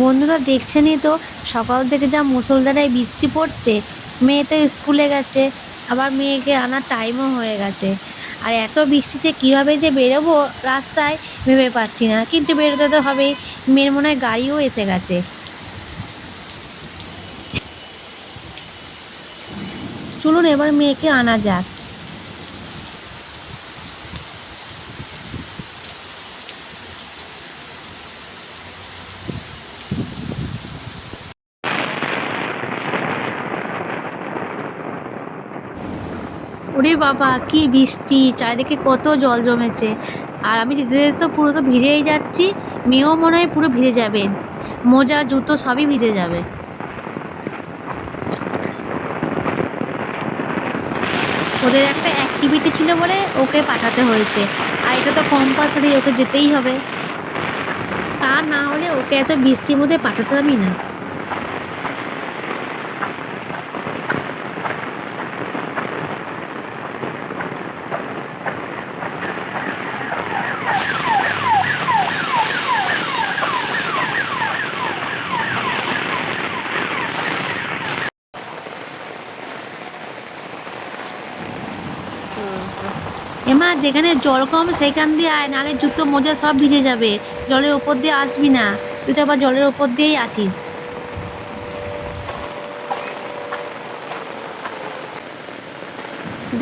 বন্ধুরা দেখছেনই তো, সকাল থেকে যা মুষলধারায় বৃষ্টি পড়ছে, মেয়ে তো স্কুলে গেছে, আবার মেয়েকে আনার টাইমও হয়ে গেছে। আর এত বৃষ্টিতে কীভাবে যে বেরোবো রাস্তায় ভেবে পাচ্ছি না, কিন্তু বেরোতে তো হবেই, মেয়ের মনে হয় গাড়িও এসে গেছে। চলুন এবার মেয়েকে আনা যাক। ওরে বাবা, কি বৃষ্টি, চারিদিকে কত জল জমেছে। আর আমি যেতে যেতে তো পুরো তো ভিজেই যাচ্ছি, মেয়েও মনে হয় পুরো ভিজে যাবে। মোজা, জুতো সবই ভিজে যাবে। ওদের একটা অ্যাক্টিভিটি ছিল বলে ওকে পাঠাতে হয়েছে। আর এটা তো কম্পালসারি ওকে যেতেই হবে। তা না হলে ওকে এত বৃষ্টির মধ্যে পাঠাতামই না। এমা, যেখানে জল কম, সেখান দিয়ে আয় নালের জুতো, মোজা সব ভিজে যাবে। জলের ওপর দিয়ে আসবি না। তুই তো আবার জলের ওপর দিয়েই আসিস।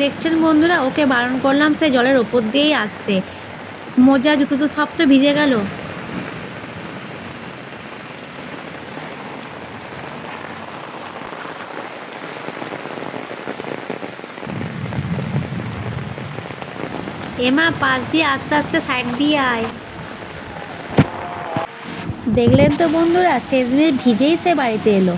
দেখছেন বন্ধুরা, ওকে বারণ করলাম, সে জলের ওপর দিয়েই আসছে। মোজা, জুতো তো সব তো ভিজে গেল। এমা, পাশ দিয়ে আস্তে আস্তে সাইড দিয়ে আয়। দেখলেন তো বন্ধুরা শেষমেশ ভিজেই সে বাড়িতে এলো।